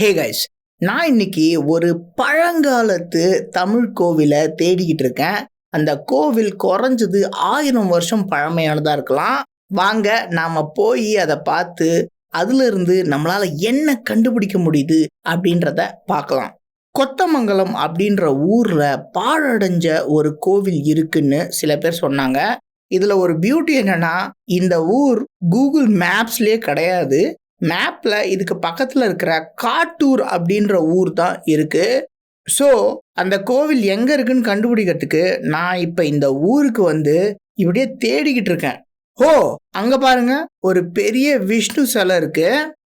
Hey guys நான் இன்னைக்கு ஒரு பழங்காலத்து தமிழ் கோவிலை தேடிக்கிட்டு இருக்கேன். அந்த கோவில் குறைஞ்சது ஆயிரம் வருஷம் பழமையானதாக இருக்கலாம். வாங்க நாம் போய் அதை பார்த்து அதுலேருந்து நம்மளால் நம்மளால என்ன கண்டுபிடிக்க முடியுது அப்படின்றத பார்க்கலாம். கொத்தமங்கலம் அப்படின்ற ஊரில் பாழடைஞ்ச ஒரு கோவில் இருக்குன்னு சில பேர் சொன்னாங்க. இதில் ஒரு பியூட்டி என்னென்னா இந்த ஊர் கூகுள் மேப்ஸ்லேயே கிடையாது. மேப்பில் இதுக்கு பக்கத்தில் இருக்கிற காட்டூர் அப்படின்ற ஊர் தான் இருக்குது ஸோ அந்த கோவில் எங்கே இருக்குன்னு கண்டுபிடிக்கிறதுக்கு நான் இப்போ இந்த ஊருக்கு வந்து இப்படியே தேடிக்கிட்டு இருக்கேன். ஓ அங்கே பாருங்க ஒரு பெரிய விஷ்ணு சிலை இருக்கு.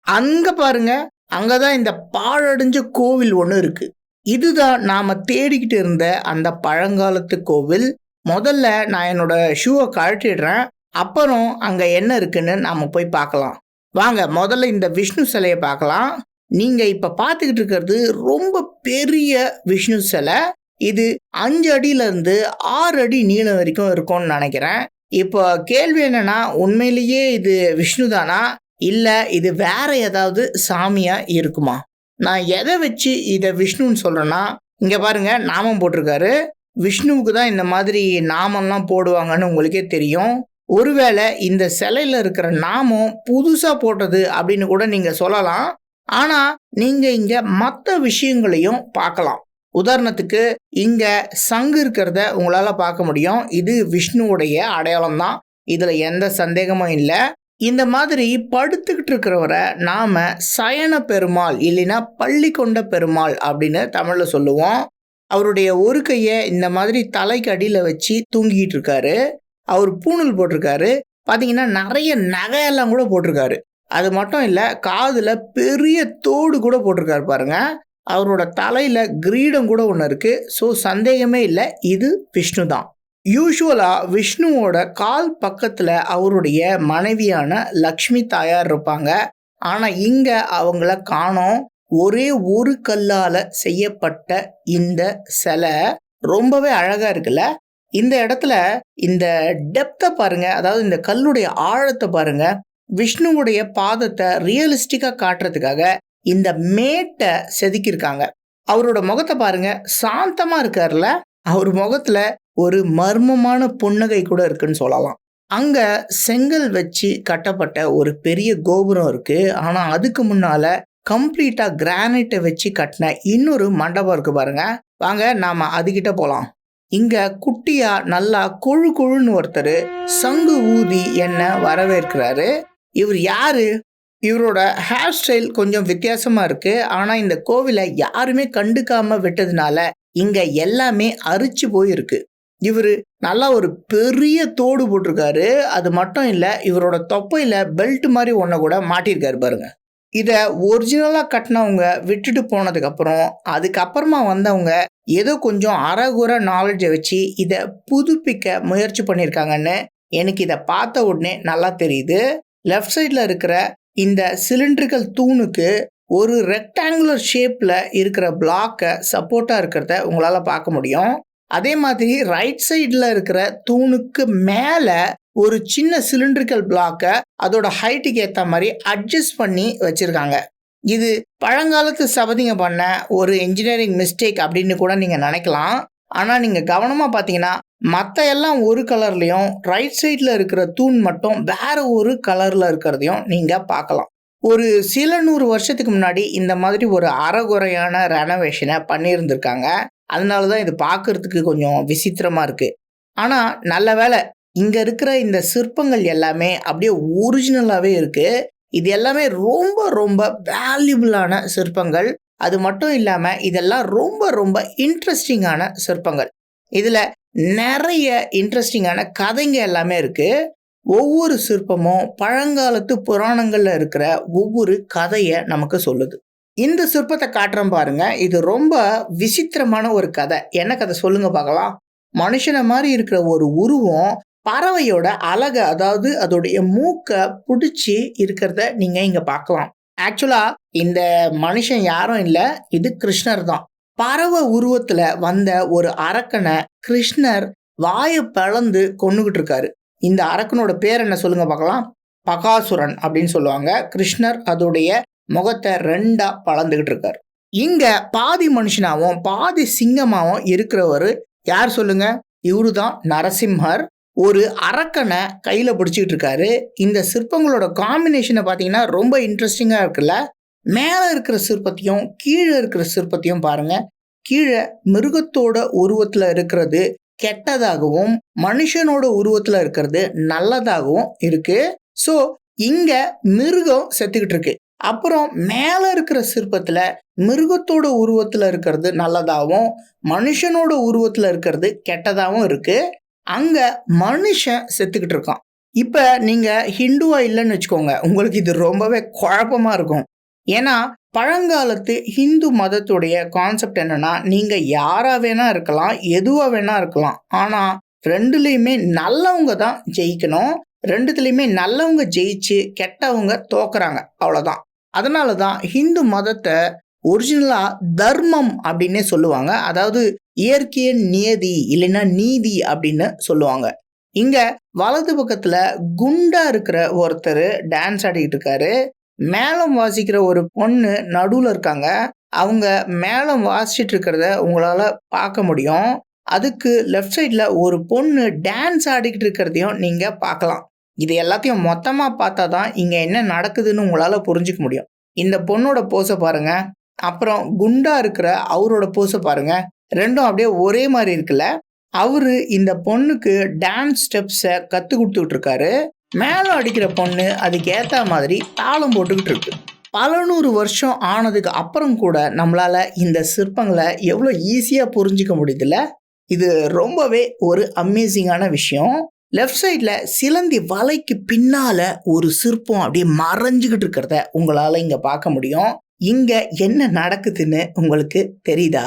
அங்கே பாருங்க அங்கே தான் இந்த பாழடைஞ்ச கோவில் ஒன்று இருக்கு. இதுதான் நாம் தேடிக்கிட்டு இருந்த அந்த பழங்காலத்து கோவில். முதல்ல நான் என்னோட ஷூவை கழட்டிடுறேன். அப்புறம் அங்கே என்ன இருக்குன்னு நாம் போய் பார்க்கலாம். வாங்க முதல்ல இந்த விஷ்ணு சிலையை பார்க்கலாம். நீங்க இப்ப பார்த்துக்கிட்டு இருக்கிறது ரொம்ப பெரிய விஷ்ணு சிலை. இது அஞ்சு அடியில இருந்து ஆறு அடி நீளம் வரைக்கும் இருக்கும்னு நினைக்கிறேன். இப்போ கேள்வி என்னன்னா உண்மையிலேயே இது விஷ்ணு தானா? இல்ல இது வேற ஏதாவது சாமியா இருக்குமா? நான் எதை வச்சு இதை விஷ்ணுன்னு சொல்றேன்னா இங்க பாருங்க நாமம் போட்டிருக்காரு. விஷ்ணுவுக்கு தான் இந்த மாதிரி நாமம்லாம் போடுவாங்கன்னு உங்களுக்கே தெரியும். ஒருவேளை இந்த சிலையில இருக்கிற நாமம் புதுசாக போட்டது அப்படின்னு கூட நீங்கள் சொல்லலாம். ஆனால் நீங்கள் இங்கே மற்ற விஷயங்களையும் பார்க்கலாம். உதாரணத்துக்கு இங்கே சங்கு இருக்கிறத உங்களால் பார்க்க முடியும். இது விஷ்ணுவுடைய அடையாளம் தான் இதில் எந்த சந்தேகமும் இல்லை. இந்த மாதிரி படுத்துக்கிட்டு இருக்கிறவரை நாம் சயன பெருமாள் இல்லைன்னா பள்ளி கொண்ட பெருமாள் அப்படின்னு தமிழில் சொல்லுவோம். அவருடைய ஒரு கையை இந்த மாதிரி தலைக்கு அடியில் வச்சு தூங்கிட்டு இருக்காரு. அவர் பூணூல் போட்டிருக்காரு. பார்த்தீங்கன்னா நிறைய நகையெல்லாம் கூட போட்டிருக்காரு. அது மட்டும் இல்லை காதில் பெரிய தோடு கூட போட்டிருக்காரு பாருங்க. அவரோட தலையில் கிரீடம் கூட ஒன்று இருக்குது ஸோ சந்தேகமே இல்லை இது விஷ்ணு தான். யூஸ்வலாக விஷ்ணுவோட கால் பக்கத்தில் அவருடைய மனைவியான லக்ஷ்மி தாயார் இருப்பாங்க. ஆனால் இங்கே அவங்கள காணோம். ஒரே ஒரு கல்லால் செய்யப்பட்ட இந்த சிலை ரொம்பவே அழகாக இருக்குல்ல? இந்த இடத்துல இந்த டெப்த்தை பாருங்க அதாவது இந்த கல்லுடைய ஆழத்தை பாருங்க விஷ்ணுவுடைய பாதத்தை ரியலிஸ்டிக்காக காட்டுறதுக்காக இந்த மேட்டை செதுக்கியிருக்காங்க. அவரோட முகத்தை பாருங்க சாந்தமா இருக்கார்ல அவர் முகத்துல ஒரு மர்மமான புன்னகை கூட இருக்குன்னு சொல்லலாம். அங்க செங்கல் வச்சு கட்டப்பட்ட ஒரு பெரிய கோபுரம் இருக்கு. ஆனா அதுக்கு முன்னால கம்ப்ளீட்டா கிரானைட்டை வச்சு கட்டின இன்னொரு மண்டபம் இருக்கு பாருங்க. வாங்க நாம அதுகிட்ட போலாம். இங்கே குட்டியா நல்லா கொழு கொழுன்னு ஒருத்தர் சங்கு ஊதி என்ன வரவேற்கிறாரு. இவர் யாரு? இவரோட ஹேர் ஸ்டைல் கொஞ்சம் வித்தியாசமாக இருக்கு. ஆனால் இந்த கோவிலை யாருமே கண்டுக்காமல் விட்டதுனால இங்கே எல்லாமே அரிச்சு போயிருக்கு. இவர் நல்லா ஒரு பெரிய தோடு போட்டிருக்காரு. அது மட்டும் இல்லை இவரோட தொப்பையில் பெல்ட் மாதிரி ஒன்றை கூட மாட்டியிருக்காரு பாருங்கள் இதை ஒரிஜினலாக கட்டினவங்க விட்டுட்டு போனதுக்கப்புறம் அதுக்கப்புறமா வந்தவங்க ஏதோ கொஞ்சம் அறகுற நாலேஜை வச்சு இதை புதுப்பிக்க முயற்சி பண்ணியிருக்காங்கன்னு எனக்கு இதை பார்த்த உடனே நல்லா தெரியுது. லெஃப்ட் சைடில் இருக்கிற இந்த சிலிண்ட்ரிக்கல் தூணுக்கு ஒரு ரெக்டாங்குலர் ஷேப்பில் இருக்கிற பிளாக்கை சப்போர்ட்டாக இருக்கிறத உங்களால் பார்க்க முடியும். அதே மாதிரி ரைட் சைடில் இருக்கிற தூணுக்கு மேலே ஒரு சின்ன சிலிண்ட்ரிக்கல் பிளாக்கை அதோட ஹைட்டுக்கு ஏற்ற மாதிரி அட்ஜஸ்ட் பண்ணி வச்சுருக்காங்க. இது பழங்காலத்து சபதிங்க பண்ண ஒரு இன்ஜினியரிங் மிஸ்டேக் அப்படின்னு கூட நீங்கள் நினைக்கலாம். ஆனால் நீங்கள் கவனமாக பார்த்தீங்கன்னா மற்ற எல்லாம் ஒரு கலர்லேயும் ரைட் சைடில் இருக்கிற தூண் மட்டும் வேற ஒரு கலரில் இருக்கிறதையும் நீங்கள் பார்க்கலாம் ஒரு சில நூறு வருஷத்துக்கு முன்னாடி இந்த மாதிரி ஒரு அறகுறையான ரெனோவேஷனை பண்ணியிருந்திருக்காங்க. அதனால தான் இது பார்க்கறதுக்கு கொஞ்சம் விசித்திரமாக இருக்குது ஆனால் நல்ல வேலை இங்கே இருக்கிற இந்த சிற்பங்கள் எல்லாமே அப்படியே ஒரிஜினலாகவே இருக்குது இது எல்லாமே ரொம்ப ரொம்ப வேல்யூபிளான சிற்பங்கள். அது மட்டும் இல்லாமல் இதெல்லாம் ரொம்ப ரொம்ப இன்ட்ரெஸ்டிங்கான சிற்பங்கள். இதில் நிறைய இன்ட்ரெஸ்டிங்கான கதைங்க எல்லாமே இருக்குது ஒவ்வொரு சிற்பமும் பழங்காலத்து புராணங்களில் இருக்கிற ஒவ்வொரு கதையை நமக்கு சொல்லுது. இந்த சிற்பத்தை காட்டுறோம் பாருங்க. இது ரொம்ப விசித்திரமான ஒரு கதை. என்ன கதை சொல்லுங்க பார்க்கலாம். மனுஷனை மாதிரி இருக்கிற ஒரு உருவம் பறவையோட அழகை அதாவது அதோடைய மூக்கை பிடிச்சி இருக்கிறத நீங்கள் இங்கே பார்க்கலாம். ஆக்சுவலாக இந்த மனுஷன் யாரும் இல்லை இது கிருஷ்ணர் தான். பறவை உருவத்தில் வந்த ஒரு அரக்கனை கிருஷ்ணர் வாயை பிளந்து கொண்டுகிட்டு இருக்காரு. இந்த அரக்கனோட பேர் என்ன சொல்லுங்க பார்க்கலாம்? பகாசுரன் அப்படின்னு சொல்லுவாங்க. கிருஷ்ணர் அதோடைய முகத்தை ரெண்டா பழந்துகிட்டு இருக்காரு. இங்க பாதி மனுஷனாவும் பாதி சிங்கமாவும் இருக்கிறவர் யார் சொல்லுங்க? இவரு தான் நரசிம்மர். ஒரு அரக்கனை கையில் பிடிச்சிக்கிட்டு இருக்காரு இந்த சிற்பங்களோட காம்பினேஷனை பார்த்தீங்கன்னா ரொம்ப இன்ட்ரெஸ்டிங்காக இருக்குல்ல? மேலே இருக்கிற சிற்பத்தையும் கீழே இருக்கிற சிற்பத்தையும் பாருங்க. கீழே மிருகத்தோட உருவத்தில் இருக்கிறது கெட்டதாகவும் மனுஷனோட உருவத்தில் இருக்கிறது நல்லதாகவும் இருக்கு. ஸோ இங்க மிருகம் செத்துக்கிட்டு இருக்கு அப்புறம் மேலே இருக்கிற சிற்பத்தில் மிருகத்தோட உருவத்தில் இருக்கிறது நல்லதாகவும் மனுஷனோட உருவத்தில் இருக்கிறது கெட்டதாகவும் இருக்குது அங்கே மனுஷன் செத்துக்கிட்டு இருக்கான். இப்போ நீங்கள் ஹிந்துவா இல்லைன்னு வச்சுக்கோங்க. உங்களுக்கு இது ரொம்பவே குழப்பமாக இருக்கும். ஏன்னா பழங்காலத்து ஹிந்து மதத்துடைய கான்செப்ட் என்னன்னா நீங்கள் யாராக வேணா இருக்கலாம் எதுவாக வேணா இருக்கலாம். ஆனால் ரெண்டுலேயுமே நல்லவங்க தான் ஜெயிக்கணும். ரெண்டுத்துலேயுமே நல்லவங்க ஜெயிச்சு கெட்டவங்க தோக்குறாங்க. அவ்வளோதான் அதனால தான் ஹிந்து மதத்தை ஒரிஜினலாக தர்மம் அப்படின்னே சொல்லுவாங்க. அதாவது இயற்கைய நியதி இல்லைன்னா நீதி அப்படின்னு சொல்லுவாங்க. இங்க வலது பக்கத்துல குண்டா இருக்கிற ஒருத்தர் டான்ஸ் ஆடிக்கிட்டு இருக்காரு. மேளம் வாசிக்கிற ஒரு பொண்ணு நடுவில் இருக்காங்க. அவங்க மேளம் வாசிச்சுட்டு இருக்கிறத உங்களால் பார்க்க முடியும். அதுக்கு லெஃப்ட் சைடில் ஒரு பொண்ணு டான்ஸ் ஆடிக்கிட்டு இருக்கிறதையும் நீங்கள் பார்க்கலாம். இது எல்லாத்தையும் மொத்தமாக பார்த்தா தான் இங்கே என்ன நடக்குதுன்னு உங்களால் புரிஞ்சுக்க முடியும். இந்த பொண்ணோட போஸை பாருங்கள் அப்புறம் குண்டா இருக்கிற அவரோட போஸை பாருங்க. ரெண்டும் அப்படியே ஒரே மாதிரி இருக்குல்ல. அவரு இந்த பொண்ணுக்கு டான்ஸ் ஸ்டெப்ஸை கற்றுக் கொடுத்துக்கிட்டு இருக்காரு மேலே அடிக்கிற பொண்ணு அதுக்கு ஏற்ற மாதிரி தாளம் போட்டுக்கிட்டு இருக்கு. பல நூறு வருஷம் ஆனதுக்கு அப்புறம் கூட நம்மளால இந்த சிற்பங்களை எவ்வளோ ஈஸியாக புரிஞ்சிக்க முடியுதுல்ல? இது ரொம்பவே ஒரு அமேசிங்கான விஷயம். லெஃப்ட் சைடில் சிலந்தி வலைக்கு பின்னால ஒரு சிற்பம் அப்படியே மறைஞ்சுக்கிட்டு இருக்கிறத உங்களால் இங்கே பார்க்க முடியும். இங்கே என்ன நடக்குதுன்னு உங்களுக்கு தெரியுதா?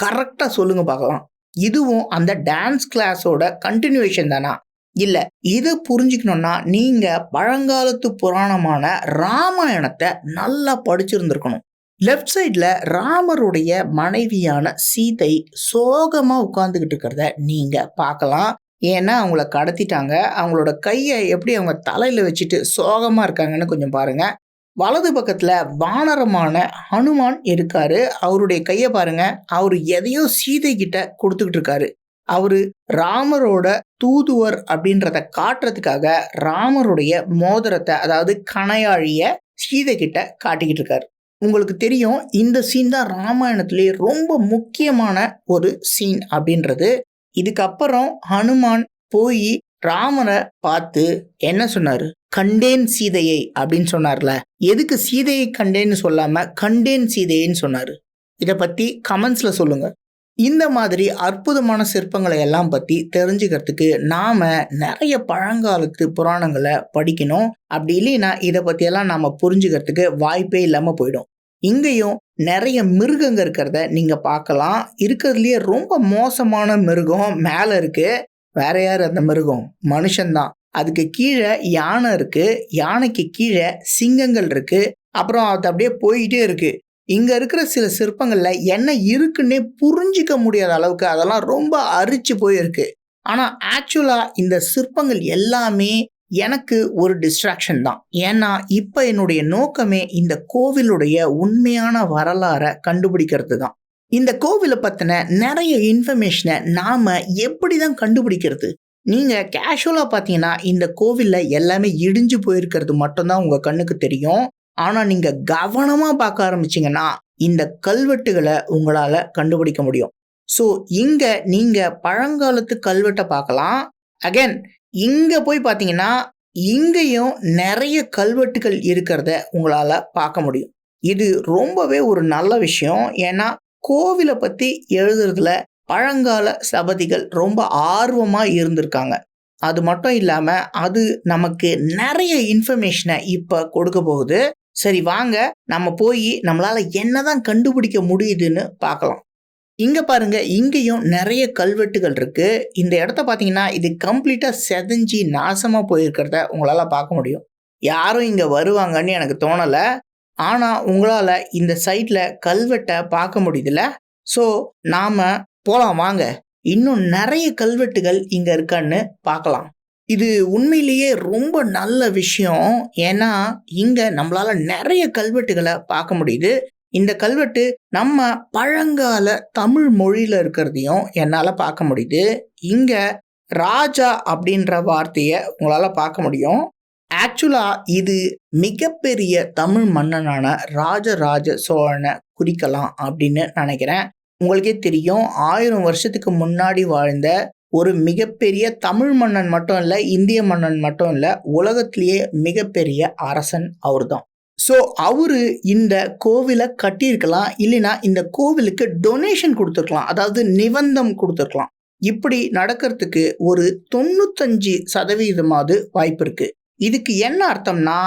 கரெக்டாக சொல்லுங்க பார்க்கலாம். இதுவும் அந்த டான்ஸ் கிளாஸோட கண்டினியூவேஷன் தானா? இல்லை இதை புரிஞ்சுக்கணும்னா நீங்கள் பழங்காலத்து புராணமான ராமாயணத்தை நல்லா படிச்சிருந்துருக்கணும். லெஃப்ட் சைடில் ராமருடைய மனைவியான சீதை சோகமாக உட்காந்துக்கிட்டு இருக்கிறத நீங்கள் பார்க்கலாம். ஏன்னா அவங்கள கடத்திட்டாங்க. அவங்களோட கையை எப்படி அவங்க தலையில் வச்சுட்டு சோகமாக இருக்காங்கன்னு கொஞ்சம் பாருங்கள் வலது பக்கத்தில் வானரமான ஹனுமான் இருக்காரு. அவருடைய கையை பாருங்க. அவர் எதையோ சீதை கிட்ட கொடுத்துக்கிட்டு இருக்காரு. அவர் ராமரோட தூதுவர் அப்படின்றத காட்டுறதுக்காக ராமருடைய மோதிரத்தை அதாவது கணையாழிய சீதை கிட்ட காட்டிக்கிட்டு இருக்காரு. உங்களுக்கு தெரியும் இந்த சீன் தான் ராமாயணத்திலே ரொம்ப முக்கியமான ஒரு சீன் அப்படின்றது. இதுக்கப்புறம் ஹனுமான் போய் ராமரை பார்த்து என்ன சொன்னார்? கண்டேன் சீதையை அப்படின்னு சொன்னார்ல. எதுக்கு சீதையை கண்டேன்னு சொல்லாம கண்டேன் சீதையைன்னு சொன்னாரு. இதை பத்தி கமெண்ட்ஸ்ல சொல்லுங்க. இந்த மாதிரி அற்புதமான சிற்பங்களை எல்லாம் பத்தி தெரிஞ்சுக்கிறதுக்கு நாம நிறைய பழங்காலத்து புராணங்களை படிக்கணும். அப்படி இல்லைன்னா இதை பத்தியெல்லாம் நாம புரிஞ்சுக்கிறதுக்கு வாய்ப்பே இல்லாம போயிடும். இங்கேயும் நிறைய மிருகங்க இருக்கிறத நீங்க பார்க்கலாம். இருக்கிறதுலயே ரொம்ப மோசமான மிருகம் மேல இருக்கு. வேற யார் அந்த மிருகம்? மனுஷன்தான். அதுக்கு கீழே யானை இருக்குது யானைக்கு கீழே சிங்கங்கள் இருக்குது அப்புறம் அது அப்படியே போயிட்டே இருக்குது இங்கே இருக்கிற சில சிற்பங்களில் என்ன இருக்குன்னே புரிஞ்சிக்க முடியாத அளவுக்கு அதெல்லாம் ரொம்ப அரிச்சு போயிருக்கு. ஆனால் ஆக்சுவலாக இந்த சிற்பங்கள் எல்லாமே எனக்கு ஒரு டிஸ்ட்ராக்ஷன் தான். ஏன்னா இப்போ என்னுடைய நோக்கமே இந்த கோவிலுடைய உண்மையான வரலாறை கண்டுபிடிக்கிறது தான். இந்த கோவிலை பற்றின நிறைய இன்ஃபர்மேஷனை நாம் எப்படி தான் கண்டுபிடிக்கிறது? நீங்கள் கேஷுவலாக பார்த்தீங்கன்னா இந்த கோவிலில் எல்லாமே இடிஞ்சு போயிருக்கிறது மட்டும்தான் உங்கள் கண்ணுக்கு தெரியும். ஆனால் நீங்கள் கவனமாக பார்க்க ஆரம்பிச்சீங்கன்னா இந்த கல்வெட்டுகளை உங்களால் கண்டுபிடிக்க முடியும். ஸோ இங்கே நீங்கள் பழங்காலத்து கல்வெட்டை பார்க்கலாம். அகைன் இங்கே போய் பார்த்தீங்கன்னா இங்கேயும் நிறைய கல்வெட்டுகள் இருக்கிறத உங்களால் பார்க்க முடியும். இது ரொம்பவே ஒரு நல்ல விஷயம். ஏன்னா கோவிலை பற்றி எழுதுறதுல பழங்கால சபதிகள் ரொம்ப ஆர்வமாக இருந்திருக்காங்க. அது மட்டும் இல்லாமல் அது நமக்கு நிறைய இன்ஃபர்மேஷனை இப்போ கொடுக்க போகுது. சரி வாங்க. நம்ம போய் நம்மளால் என்னதான் கண்டுபிடிக்க முடியுதுன்னு பார்க்கலாம். இங்கே பாருங்க இங்கேயும் நிறைய கல்வெட்டுகள் இருக்குது இந்த இடத்த பார்த்தீங்கன்னா இது கம்ப்ளீட்டாக செதஞ்சி நாசமாக போயிருக்கிறத உங்களால் பார்க்க முடியும். யாரும் இங்கே வருவாங்கன்னு எனக்கு தோணலை. ஆனால் உங்களால் இந்த சைட்டில் கல்வெட்டை பார்க்க முடியுதுல. ஸோ நாம் போலாம் வாங்க இன்னும் நிறைய கல்வெட்டுகள் இங்க இருக்கான்னு பார்க்கலாம் இது உண்மையிலேயே ரொம்ப நல்ல விஷயம். ஏன்னா, இங்க நம்மளால நிறைய கல்வெட்டுகளை பார்க்க முடியுது. இந்த கல்வெட்டு நம்ம பழங்கால தமிழ் மொழியில இருக்கிறதையும் என்னால் பார்க்க முடியுது. இங்க ராஜா அப்படின்ற வார்த்தையை உங்களால் பார்க்க முடியும். ஆக்சுவலாக இது மிகப்பெரிய தமிழ் மன்னனான ராஜராஜ சோழனை குறிக்கலாம் அப்படின்னு நினைக்கிறேன் உங்களுக்கே தெரியும் ஆயிரம் வருஷத்துக்கு முன்னாடி வாழ்ந்த ஒரு மிகப்பெரிய தமிழ் மன்னன் மட்டும் இல்லை இந்திய மன்னன் மட்டும் இல்லை உலகத்திலேயே மிகப்பெரிய அரசன் அவர் தான் ஸோ, அவரு இந்த கோவிலை கட்டியிருக்கலாம். இல்லைனா இந்த கோவிலுக்கு டொனேஷன் கொடுத்துருக்கலாம் அதாவது நிபந்தம் கொடுத்துருக்கலாம் இப்படி நடக்கிறதுக்கு ஒரு 95% வாய்ப்பு இருக்கு. இதுக்கு என்ன அர்த்தம்னா,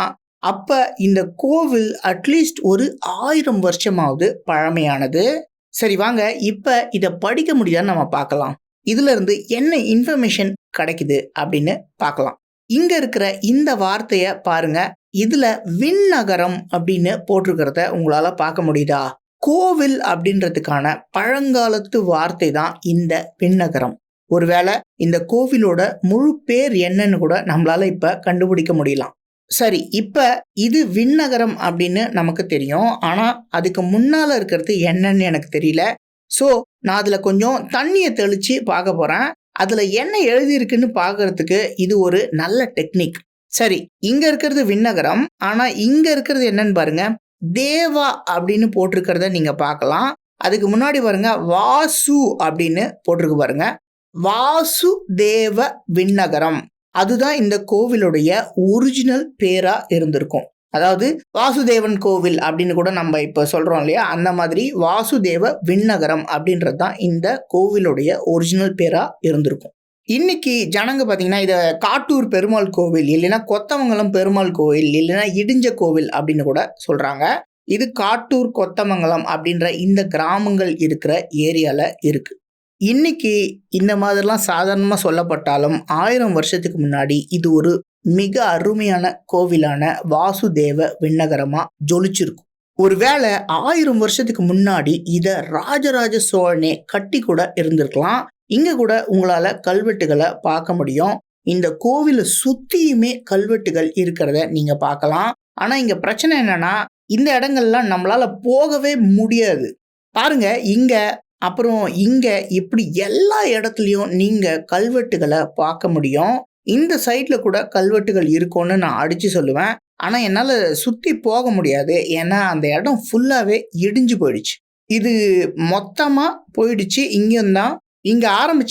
அப்ப இந்த கோவில் அட்லீஸ்ட் ஒரு ஆயிரம் வருஷமாவது பழமையானது. சரி வாங்க, இப்போ இதை படிக்க முடியுதான்னு நம்ம பார்க்கலாம். இதிலிருந்து என்ன இன்ஃபர்மேஷன் கிடைக்குது அப்படின்னு பார்க்கலாம். இங்க இருக்கிற இந்த வார்த்தையை பாருங்க. இதுல விண்ணகரம் அப்படின்னு போட்டிருக்கிறத உங்களால பார்க்க முடியுதா? கோவில் அப்படின்றதுக்கான பழங்காலத்து வார்த்தை தான் இந்த விண்ணகரம். ஒருவேளை இந்த கோவிலோட முழு பேர் என்னன்னு கூட நம்மளால இப்ப கண்டுபிடிக்க முடியலாம். சரி, இப்போ இது விண்ணகரம் அப்படின்னு நமக்கு தெரியும். ஆனால் அதுக்கு முன்னால் இருக்கிறது என்னன்னு எனக்கு தெரியல. ஸோ, நான் அதில் கொஞ்சம் தண்ணியை தெளித்து பார்க்க போகிறேன் அதில் என்ன எழுதியிருக்குன்னு பார்க்கறதுக்கு இது ஒரு நல்ல டெக்னிக். சரி, இங்கே இருக்கிறது விண்ணகரம். ஆனால் இங்கே இருக்கிறது என்னன்னு பாருங்க. தேவா அப்படின்னு போட்டிருக்கிறத நீங்கள் பார்க்கலாம். அதுக்கு முன்னாடி பாருங்க வாசு அப்படின்னு போட்டிருக்கு பாருங்க. வாசுதேவ விண்ணகரம். அதுதான் இந்த கோவிலுடைய ஒரிஜினல் பேரா இருந்திருக்கும். அதாவது வாசுதேவன் கோவில் அப்படின்னு கூட நம்ம இப்ப சொல்றோம் இல்லையா? அந்த மாதிரி வாசுதேவ விண்ணகரம் அப்படின்றது தான் இந்த கோவிலுடைய ஒரிஜினல் பேரா இருந்திருக்கும். இன்னைக்கு ஜனங்க பார்த்தீங்கன்னா, இதை காட்டூர் பெருமாள் கோவில், இல்லைன்னா கொத்தமங்கலம் பெருமாள் கோவில், இல்லைன்னா இடிஞ்ச கோவில் அப்படின்னு கூட சொல்றாங்க. இது காட்டூர், கொத்தமங்கலம் அப்படின்ற இந்த கிராமங்கள் இருக்கிற ஏரியால இருக்கு. இன்னைக்கு இந்த மாதிரிலாம் சாதாரணமாக சொல்லப்பட்டாலும், ஆயிரம் வருஷத்துக்கு முன்னாடி இது ஒரு மிக அருமையான கோவிலான வாசுதேவ விண்ணகரமாக ஜொலிச்சிருக்கும். ஒருவேளை ஆயிரம் வருஷத்துக்கு முன்னாடி இதை ராஜராஜ சோழனே கட்டி கூட இருந்திருக்கலாம். இங்கே கூட உங்களால் கல்வெட்டுகளை பார்க்க முடியும். இந்த கோவிலை சுற்றியுமே கல்வெட்டுகள் இருக்கிறத நீங்கள் பார்க்கலாம். ஆனால் இங்கே பிரச்சனை என்னன்னா, இந்த இடங்கள்லாம் நம்மளால் போகவே முடியாது. பாருங்க இங்கே அப்புறம் இங்கே இப்படி எல்லா இடத்துலையும் நீங்கள் கல்வெட்டுகளை பார்க்க முடியும். இந்த சைட்ல கூட கல்வெட்டுகள் இருக்கும்னு நான் அடித்து சொல்லுவேன். ஆனால் என்னால் சுற்றி போக முடியாது. ஏன்னா, அந்த இடம் ஃபுல்லாகவே இடிஞ்சு போயிடுச்சு. இது மொத்தமாக போயிடுச்சு. இங்கயும் தான். இங்க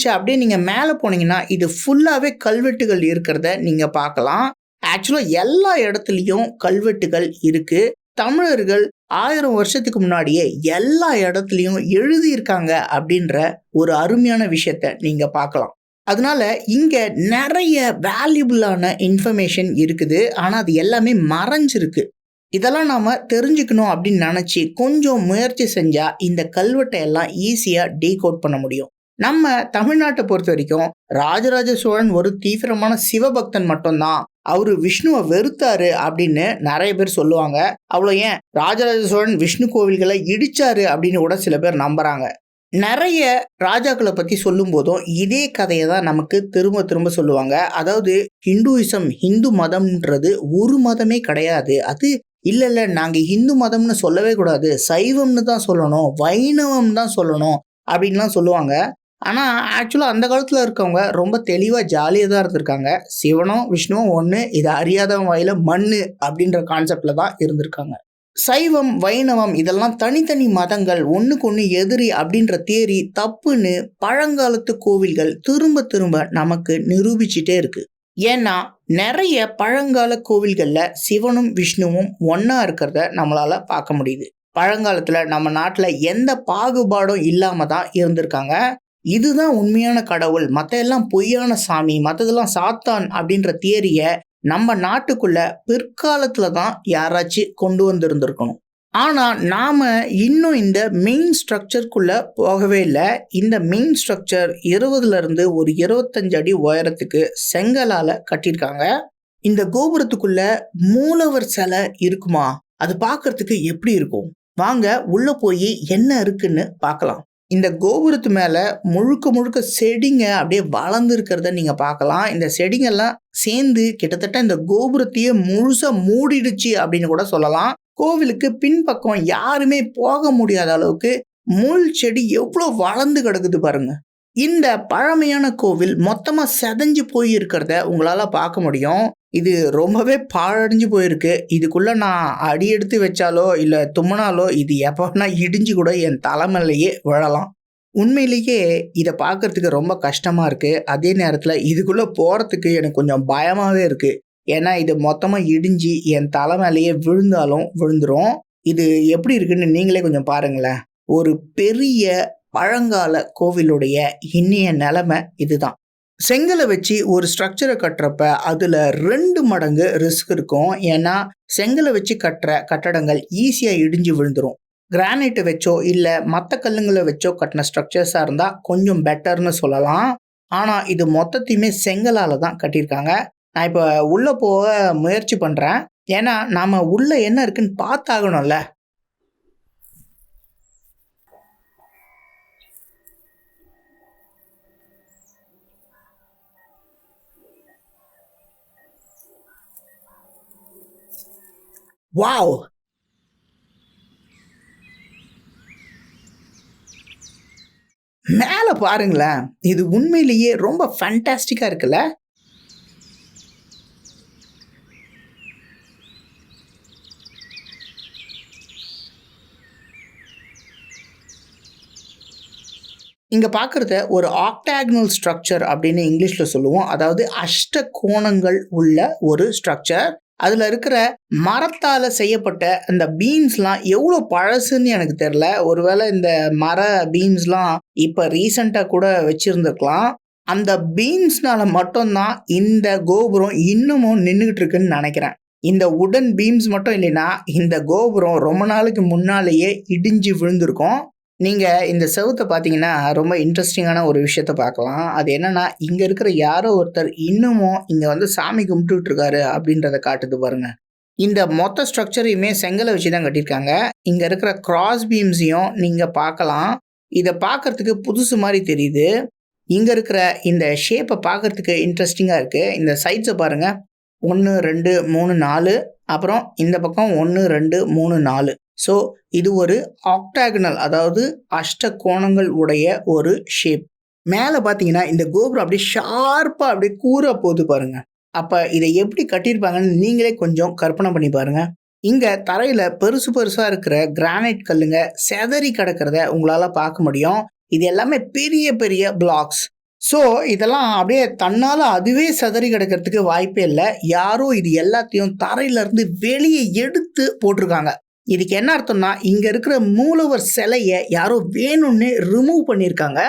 அப்படியே நீங்கள் மேலே போனீங்கன்னா, இது ஃபுல்லாகவே கல்வெட்டுகள் இருக்கிறத நீங்கள் பார்க்கலாம். ஆக்சுவலாக எல்லா இடத்துலையும் கல்வெட்டுகள் இருக்குது தமிழர்கள் ஆயிரம் வருஷத்துக்கு முன்னாடியே எல்லா இடத்துலையும் எழுதியிருக்காங்க அப்படின்ற ஒரு அருமையான விஷயத்த நீங்கள் பார்க்கலாம். அதனால இங்கே நிறைய வேல்யூபிளான இன்ஃபர்மேஷன் இருக்குது. ஆனால் அது எல்லாமே மறைஞ்சிருக்கு. இதெல்லாம் நாம் தெரிஞ்சுக்கணும் அப்படின்னு நினச்சி கொஞ்சம் முயற்சி செஞ்சால் இந்த கல்வெட்டை எல்லாம் ஈஸியாக டீகோட் பண்ண முடியும். நம்ம தமிழ்நாட்டை பொறுத்த வரைக்கும் ராஜராஜ சோழன் ஒரு தீவிரமான சிவபக்தன் மட்டும்தான் அவரு விஷ்ணுவை வெறுத்தாரு அப்படின்னு நிறைய பேர் சொல்லுவாங்க. அவ்வளோ ஏன் ராஜராஜ சோழன் விஷ்ணு கோவில்களை இடிச்சாரு அப்படின்னு கூட சில பேர் நம்புறாங்க. நிறைய ராஜாக்களை பற்றி சொல்லும் சொல்லும்போதும் இதே கதையை தான் நமக்கு திரும்ப திரும்ப சொல்லுவாங்க. அதாவது ஹிந்துயிசம் ஹிந்து மதம்ன்றது ஒரு மதமே கிடையாது. அது இல்லை இல்லை நாங்கள் ஹிந்து மதம்னு சொல்லவே கூடாது. சைவம்னு தான் சொல்லணும். வைணவம் தான் சொல்லணும் அப்படின்லாம் சொல்லுவாங்க. ஆனால் ஆக்சுவலாக அந்த காலத்தில் இருக்கவங்க ரொம்ப தெளிவாக ஜாலியாக தான் இருந்திருக்காங்க. சிவனும், விஷ்ணுவும் ஒன்று இது அறியாதவன் வாயில மண் அப்படின்ற கான்செப்டில் தான் இருந்திருக்காங்க. சைவம், வைணவம் இதெல்லாம் தனித்தனி மதங்கள். ஒன்றுக்கு ஒன்று எதிரி அப்படின்ற தேரி தப்புன்னு பழங்காலத்து கோவில்கள் திரும்ப திரும்ப நமக்கு நிரூபிச்சுட்டே இருக்கு. ஏன்னா, நிறைய பழங்கால கோவில்களில் சிவனும், விஷ்ணுவும் ஒன்றா இருக்கிறத நம்மளால் பார்க்க முடியுது. பழங்காலத்தில் நம்ம நாட்டில் எந்த பாகுபாடும் இல்லாமல் தான் இருந்திருக்காங்க. இதுதான் உண்மையான கடவுள். மற்ற எல்லாம் பொய்யான சாமி. மற்றதெல்லாம் சாத்தான் அப்படின்ற தியரிய நம்ம நாட்டுக்குள்ள பிற்காலத்துல தான் யாராச்சும் கொண்டு வந்திருந்திருக்கணும். ஆனா, நாம இன்னும் இந்த மெயின் ஸ்ட்ரக்சர்க்குள்ள போகவே இல்லை இந்த மெயின் ஸ்ட்ரக்சர் 20ல இருந்து ஒரு 25 அடி உயரத்துக்கு செங்கலால கட்டியிருக்காங்க. இந்த கோபுரத்துக்குள்ள மூலவர் சிலை இருக்குமா? அது பார்க்கறதுக்கு எப்படி இருக்கும்? வாங்க உள்ள போய் என்ன இருக்குன்னு பார்க்கலாம். இந்த கோபுரத்து மேலே முழுக்க முழுக்க செடிங்க அப்படியே வளர்ந்து இருக்கிறத பார்க்கலாம். இந்த செடிங்கெல்லாம் சேர்ந்து கிட்டத்தட்ட இந்த கோபுரத்தையே முழுசாக மூடிடுச்சு அப்படின்னு கூட சொல்லலாம். கோவிலுக்கு பின்பக்கம் யாருமே போக முடியாத அளவுக்கு முள் செடி எவ்வளோ வளர்ந்து கிடக்குது பாருங்க. இந்த பழமையான கோவில் மொத்தமாக செதஞ்சு போயிருக்கிறத உங்களால் பார்க்க முடியும். இது ரொம்பவே பாழடைஞ்சு போயிருக்கு. இதுக்குள்ள நான் அடி எடுத்து வச்சாலோ, இல்லை தும்முனாலோ இது எப்போனா இடிஞ்சு கூட என் தலை விழலாம். உண்மையிலேயே இதை பார்க்கறதுக்கு ரொம்ப கஷ்டமாக இருக்குது அதே நேரத்தில் இதுக்குள்ளே போகிறதுக்கு எனக்கு கொஞ்சம் பயமாகவே இருக்குது ஏன்னா இது மொத்தமாக இடிஞ்சு என் தலை விழுந்தாலும் விழுந்துடும் இது எப்படி இருக்குன்னு நீங்களே கொஞ்சம் பாருங்களேன். ஒரு பெரிய பழங்கால கோவிலுடைய இன்னிய நிலைமை இதுதான். செங்கலை வச்சு ஒரு ஸ்ட்ரக்சரை கட்டுறப்ப அதில் ரெண்டு மடங்கு ரிஸ்க் இருக்கும். ஏன்னா செங்கலை வச்சு கட்டுற கட்டடங்கள் ஈஸியாக இடிஞ்சு விழுந்துரும். கிரானைட்டை வச்சோ, இல்லை மற்ற கல்லுங்களை வச்சோ கட்டின ஸ்ட்ரக்சர்ஸாக இருந்தால் கொஞ்சம் பெட்டர்னு சொல்லலாம். ஆனால் இது மொத்தத்தையுமே செங்கலால் தான் கட்டியிருக்காங்க. நான் இப்போ உள்ளே போக முயற்சி பண்ணுறேன் ஏன்னா நாம் உள்ளே என்ன இருக்குன்னு பார்த்தாகணும்ல. வாவ்! மேல பாருங்களேன். இது உண்மையிலேயே ரொம்ப ஃபேன்டாஸ்டிக்கா இருக்குல்ல? இங்க பார்க்குறத ஒரு ஆக்டாக்னல் ஸ்ட்ரக்சர் அப்படின்னு இங்கிலீஷ்ல சொல்லுவோம். அதாவது அஷ்ட கோணங்கள் உள்ள ஒரு ஸ்ட்ரக்சர். அதில் இருக்கிற மரத்தால் செய்யப்பட்ட அந்த பீம்ஸ்லாம் எவ்வளோ பழசுன்னு எனக்கு தெரில ஒருவேளை இந்த மர பீம்ஸ்லாம் இப்போ ரீசண்டாக கூட வச்சுருந்துருக்கலாம் அந்த பீம்ஸ்னால மட்டும் தான் இந்த கோபுரம் இன்னமும் நின்றுக்கிட்டு இருக்குன்னு நினைக்கிறேன். இந்த உடன் பீம்ஸ் மட்டும் இல்லைன்னா, இந்த கோபுரம் ரொம்ப நாளைக்கு முன்னாலேயே இடிஞ்சு விழுந்திருக்கும். நீங்கள் இந்த செவுத்த பார்த்தீங்கன்னா, ரொம்ப இன்ட்ரெஸ்டிங்கான ஒரு விஷயத்த பார்க்கலாம். அது என்னன்னா, இங்கே இருக்கிற யாரோ ஒருத்தர் இன்னமும் இங்கே வந்து சாமி கும்பிட்டுட்டு அப்படின்றத காட்டுது பாருங்கள் இந்த மொத்த ஸ்ட்ரக்சரையுமே செங்கலை வச்சு தான் கட்டியிருக்காங்க. இங்கே இருக்கிற கிராஸ் பீம்ஸையும் நீங்கள் பார்க்கலாம். இதை பார்க்கறதுக்கு புதுசு மாதிரி தெரியுது. இங்கே இருக்கிற இந்த ஷேப்பை பார்க்கறதுக்கு இன்ட்ரெஸ்டிங்காக இருக்குது இந்த சைட்ஸை பாருங்க. 1, 2, 3, 4 அப்புறம் இந்த பக்கம் 1, 2, 3, 4. ஸோ இது ஒரு ஆக்டாகனல் அதாவது அஷ்ட கோணங்கள் உடைய ஒரு ஷேப். மேலே பார்த்தீங்கன்னா, இந்த கோபுரம் அப்படியே ஷார்ப்பாக அப்படியே கூற போகுது பாருங்கள் அப்போ இதை எப்படி கட்டியிருப்பாங்கன்னு நீங்களே கொஞ்சம் கற்பனை பண்ணி பாருங்கள் இங்கே தரையில் பெருசு பெருசாக இருக்கிற கிரானைட் கல்லுங்க சிதறி கிடக்கிறத உங்களால் பார்க்க முடியும். இது எல்லாமே பெரிய பெரிய பிளாக்ஸ். ஸோ இதெல்லாம் அப்படியே தன்னால் அதுவே சிதறி கிடக்கிறதுக்கு வாய்ப்பே இல்லை யாரோ இது எல்லாத்தையும் தரையிலேருந்து வெளியே எடுத்து போட்டிருக்காங்க. இதுக்கு என்ன அர்த்தம்னா, இங்கே இருக்கிற மூலவர் சிலையை யாரோ வேணும்னே ரிமூவ் பண்ணியிருக்காங்க.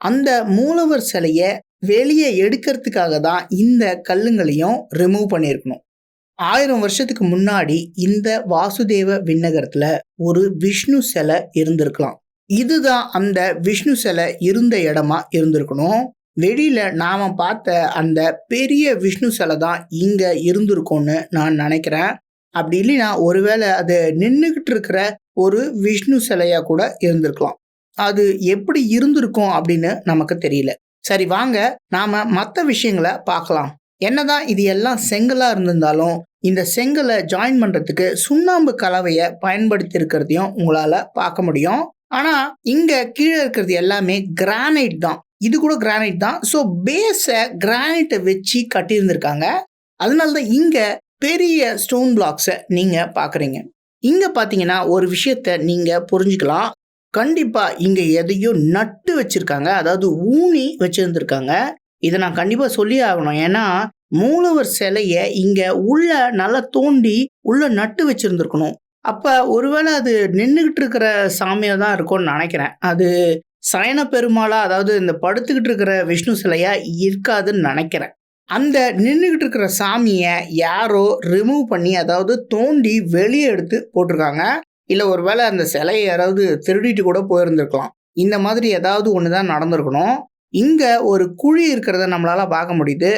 அந்த மூலவர் சிலையை வெளியே எடுக்கிறதுக்காக தான் இந்த கல்லுங்களையும் ரிமூவ் பண்ணியிருக்கணும். ஆயிரம் வருஷத்துக்கு முன்னாடி இந்த வாசுதேவ விண்ணகரத்தில் ஒரு விஷ்ணு சிலை இருந்திருக்கலாம். இதுதான் அந்த விஷ்ணு சிலை இருந்த இடமா இருந்திருக்கணும். வெளியில் நாம் பார்த்த அந்த பெரிய விஷ்ணு சிலை தான் இங்கே இருந்திருக்கும்னு நான் நினைக்கிறேன். அப்படி இல்லைன்னா, ஒருவேளை அது நின்றுக்கிட்டு இருக்கிற ஒரு விஷ்ணு சிலையாக கூட இருந்திருக்கலாம். அது எப்படி இருந்திருக்கும் அப்படின்னு நமக்கு தெரியல. சரி வாங்க, நாம் மற்ற விஷயங்களை பார்க்கலாம். என்னதான் இது எல்லாம் செங்கலாக இருந்திருந்தாலும், இந்த செங்கலை ஜாயின் பண்ணுறதுக்கு சுண்ணாம்பு கலவையை பயன்படுத்தி இருக்கிறதையும் உங்களால் பார்க்க முடியும். ஆனால் இங்கே கீழே இருக்கிறது எல்லாமே கிரானைட் தான். இது கூட கிரானைட் தான். ஸோ பேஸை கிரானைட்டை வச்சு கட்டியிருந்திருக்காங்க. அதனால தான் இங்கே பெரிய ஸ்டோன் பிளாக்ஸை நீங்கள் பார்க்குறீங்க. இங்கே பார்த்தீங்கன்னா, ஒரு விஷயத்த நீங்கள் புரிஞ்சுக்கலாம். கண்டிப்பாக இங்கே எதையோ நட்டு வச்சுருக்காங்க அதாவது ஊனி வச்சுருந்துருக்காங்க இதை நான் கண்டிப்பாக சொல்லியே ஆகணும். ஏன்னா, மூலவர் சிலையை இங்கே உள்ள நல்லா தோண்டி உள்ள நட்டு வச்சுருந்துருக்கணும் அப்போ ஒருவேளை அது நின்றுக்கிட்டு இருக்கிற சாமியாக தான் இருக்கும்னு நினைக்கிறேன். அது சயன பெருமாளா அதாவது இந்த படுத்துக்கிட்டு இருக்கிற விஷ்ணு சிலையா இருக்காதுன்னு நினைக்கிறேன். அந்த நின்றுக்கிட்டு இருக்கிற சாமியை யாரோ ரிமூவ் பண்ணி அதாவது தோண்டி வெளியே எடுத்து போட்டிருக்காங்க. இல்லை ஒருவேளை அந்த சிலையை யாராவது திருடிட்டு கூட போயிருந்திருக்கலாம். இந்த மாதிரி ஏதாவது ஒன்று தான் நடந்திருக்கணும். இங்கே ஒரு குழி இருக்கிறத நம்மளால் பார்க்க முடியுது.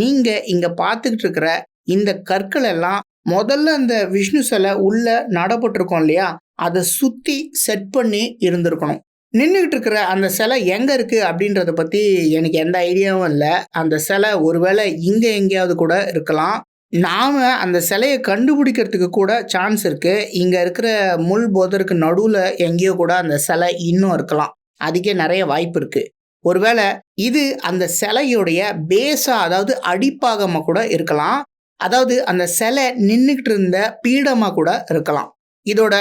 நீங்கள் இங்கே பார்த்துக்கிட்டு இருக்கிற இந்த கற்கள் எல்லாம் முதல்ல அந்த விஷ்ணு சிலை உள்ள நடப்பட்டிருக்கோம் இல்லையா? அதை சுற்றி செட் பண்ணி இருந்திருக்கணும். நின்றுக்கிட்டு இருக்கிற அந்த சிலை எங்கே இருக்குது அப்படின்றத பற்றி எனக்கு எந்த ஐடியாவும் இல்லை. அந்த சிலை ஒருவேளை இங்கே எங்கேயாவது கூட இருக்கலாம். நாம் அந்த சிலையை கண்டுபிடிக்கிறதுக்கு கூட சான்ஸ் இருக்குது இங்கே இருக்கிற முள் போதருக்கு நடுவில் எங்கேயோ கூட அந்த சிலை இன்னும் இருக்கலாம். அதுக்கே நிறைய வாய்ப்பு இருக்குது ஒருவேளை இது அந்த சிலையுடைய பேஸாக அதாவது அடிப்பாகமாக கூட இருக்கலாம். அதாவது அந்த சிலை நின்றுக்கிட்டு இருந்த பீடமாக கூட இருக்கலாம். இதோட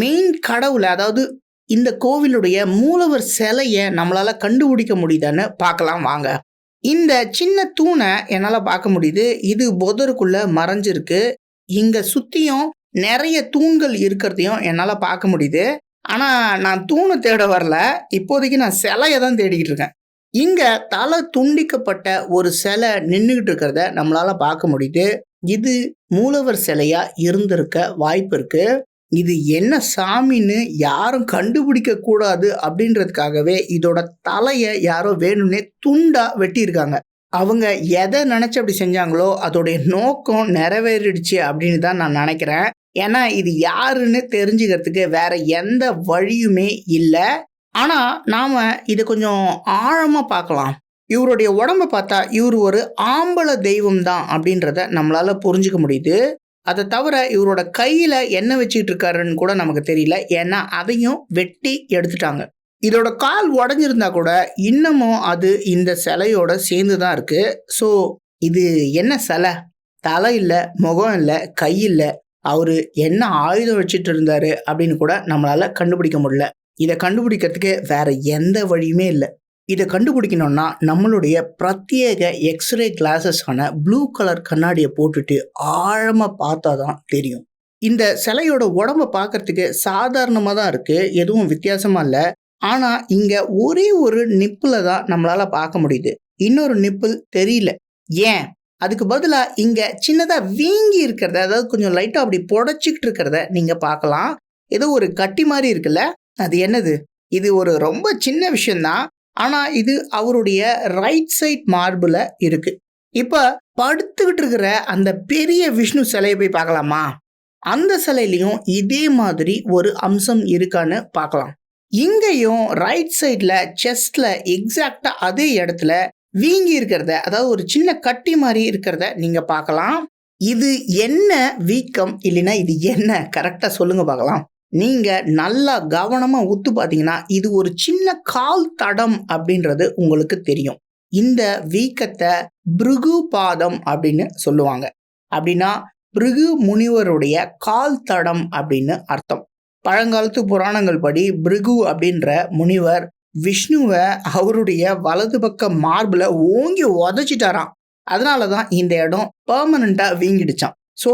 மெயின் கடவுளை அதாவது இந்த கோவிலுடைய மூலவர் சிலையை நம்மளால் கண்டுபிடிக்க முடியுதான்னு பார்க்கலாம் வாங்க. இந்த சின்ன தூணை என்னால் பார்க்க முடியுது. இது புதருக்குள்ள மறைஞ்சிருக்கு. இங்கே சுற்றியும் நிறைய தூண்கள் இருக்கிறதையும் என்னால் பார்க்க முடியுது. ஆனால் நான் தூணை தேட வரல. இப்போதைக்கு நான் சிலையை தான் தேடிக்கிட்டு இருக்கேன். இங்கே தலை துண்டிக்கப்பட்ட ஒரு சிலை நின்றுக்கிட்டு இருக்கிறத நம்மளால் பார்க்க முடியுது. இது மூலவர் சிலையாக இருந்திருக்க வாய்ப்பு இருக்குது இது என்ன சாமின்னு யாரும் கண்டுபிடிக்க கூடாது அப்படின்றதுக்காகவே இதோட தலையை யாரோ வேணும்னே துண்டா வெட்டியிருக்காங்க. அவங்க எதை நினைச்சு அப்படி செஞ்சாங்களோ அதோடைய நோக்கம் நிறைவேறிடுச்சு அப்படின்னு தான் நான் நினைக்கிறேன். ஏன்னா இது யாருன்னு தெரிஞ்சுக்கிறதுக்கு வேற எந்த வழியுமே இல்லை. ஆனா நாம இதை கொஞ்சம் ஆழமா பார்க்கலாம். இவருடைய உடம்ப பார்த்தா இவர் ஒரு ஆம்பள தெய்வம் தான் அப்படின்றத நம்மளால புரிஞ்சுக்க முடியுது. அதை தவிர இவரோட கையில் என்ன வச்சுக்கிட்டு இருக்காருன்னு கூட நமக்கு தெரியல. ஏன்னா அதையும் வெட்டி எடுத்துட்டாங்க. இதோட கால் உடஞ்சிருந்தா கூட இன்னமும் அது இந்த சிலையோட சேர்ந்து தான் இருக்கு. ஸோ இது என்ன சிலை? தலை இல்லை முகம் இல்லை கை இல்லை அவரு என்ன ஆயுதம் வச்சுட்டு இருந்தாரு அப்படின்னு கூட நம்மளால கண்டுபிடிக்க முடியல. இதை கண்டுபிடிக்கிறதுக்கு வேற எந்த வழியுமே இல்லை. இதை கண்டுபிடிக்கணும்னா நம்மளுடைய பிரத்யேக எக்ஸ்ரே கிளாஸஸான ப்ளூ கலர் கண்ணாடியை போட்டுட்டு ஆழமாக பார்த்தா தான் தெரியும். இந்த சிலையோட உடம்ப பார்க்கறதுக்கு சாதாரணமாக தான் இருக்குது எதுவும் வித்தியாசமாக இல்லை. ஆனால் இங்கே ஒரே ஒரு நிப்பில் தான் நம்மளால் பார்க்க முடியுது. இன்னொரு நிப்பிள் தெரியல. ஏன்? அதுக்கு பதிலாக இங்கே சின்னதாக வீங்கி இருக்கிறத அதாவது கொஞ்சம் லைட்டாக அப்படி புடச்சிக்கிட்டு இருக்கிறத நீங்கள் பார்க்கலாம். ஏதோ ஒரு கட்டி மாதிரி இருக்குல்ல? அது என்னது? இது ஒரு ரொம்ப சின்ன விஷயந்தான் ஆனால் இது அவருடைய ரைட் சைட் மார்பில் இருக்குது இப்போ படுத்துக்கிட்டு இருக்கிற அந்த பெரிய விஷ்ணு சிலையை போய் பார்க்கலாமா? அந்த சிலையிலையும் இதே மாதிரி ஒரு அம்சம் இருக்கான்னு பார்க்கலாம். இங்கேயும் ரைட் சைடில் செஸ்டில் எக்ஸாக்டாக அதே இடத்துல வீங்கி இருக்கிறத அதாவது ஒரு சின்ன கட்டி மாதிரி இருக்கிறத நீங்கள் பார்க்கலாம். இது என்ன வீக்கம் இல்லைன்னா இது என்ன? கரெக்டாக சொல்லுங்க பார்க்கலாம். நீங்கள் நல்லா கவனமாக உத்து பார்த்தீங்கன்னா இது ஒரு சின்ன கால் தடம் அப்படின்றது உங்களுக்கு தெரியும். இந்த வீக்கத்தை பிருகு பாதம் அப்படின்னு சொல்லுவாங்க. அப்படின்னா பிருகு முனிவருடைய கால் தடம் அப்படின்னு அர்த்தம். பழங்காலத்து புராணங்கள் படி பிருகு அப்படின்ற முனிவர் விஷ்ணுவை அவருடைய வலது பக்க மார்பில் ஓங்கி உதச்சிட்டாராம். அதனால தான் இந்த இடம் பர்மனண்ட்டாக வீங்கிடுச்சான் ஸோ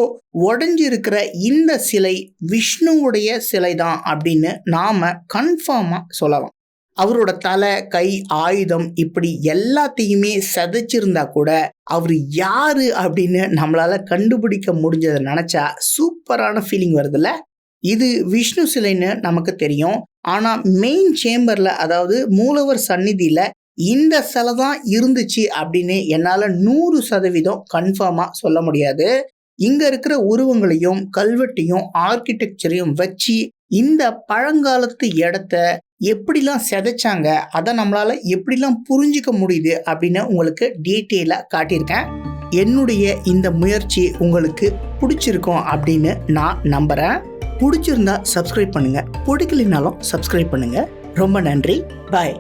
உடஞ்சிருக்கிற இந்த சிலை விஷ்ணுவுடைய சிலை தான் அப்படின்னு நாம் கன்ஃபார்மாக சொல்லலாம். அவரோட தலை கை ஆயுதம் இப்படி எல்லாத்தையுமே சதைச்சிருந்தா கூட அவர் யாரு அப்படின்னு நம்மளால கண்டுபிடிக்க முடிஞ்சதை நினச்சா சூப்பரான ஃபீலிங் வருதுல்ல? இது விஷ்ணு சிலைன்னு நமக்கு தெரியும். ஆனால் மெயின் சேம்பரில் அதாவது மூலவர் சந்நிதியில் இந்த சிலை தான் இருந்துச்சு அப்படின்னு என்னால் நூறு சதவீதம் கன்ஃபார்மாக சொல்ல முடியாது. இங்க இருக்கிற உருவங்களையும் கல்வெட்டையும் ஆர்கிடெக்சரையும் வச்சு இந்த பழங்காலத்து இடத்த எப்படிலாம் செதைச்சாங்க அதை நம்மளால எப்படிலாம் புரிஞ்சிக்க முடியுது அப்படின்னு உங்களுக்கு டீட்டெயிலாக காட்டியிருக்கேன். என்னுடைய இந்த முயற்சி உங்களுக்கு பிடிச்சிருக்கும் அப்படின்னு நான் நம்புகிறேன் பிடிச்சிருந்தா சப்ஸ்கிரைப் பண்ணுங்க. பிடிக்கலினாலும் சப்ஸ்கிரைப் பண்ணுங்க. ரொம்ப நன்றி. பாய்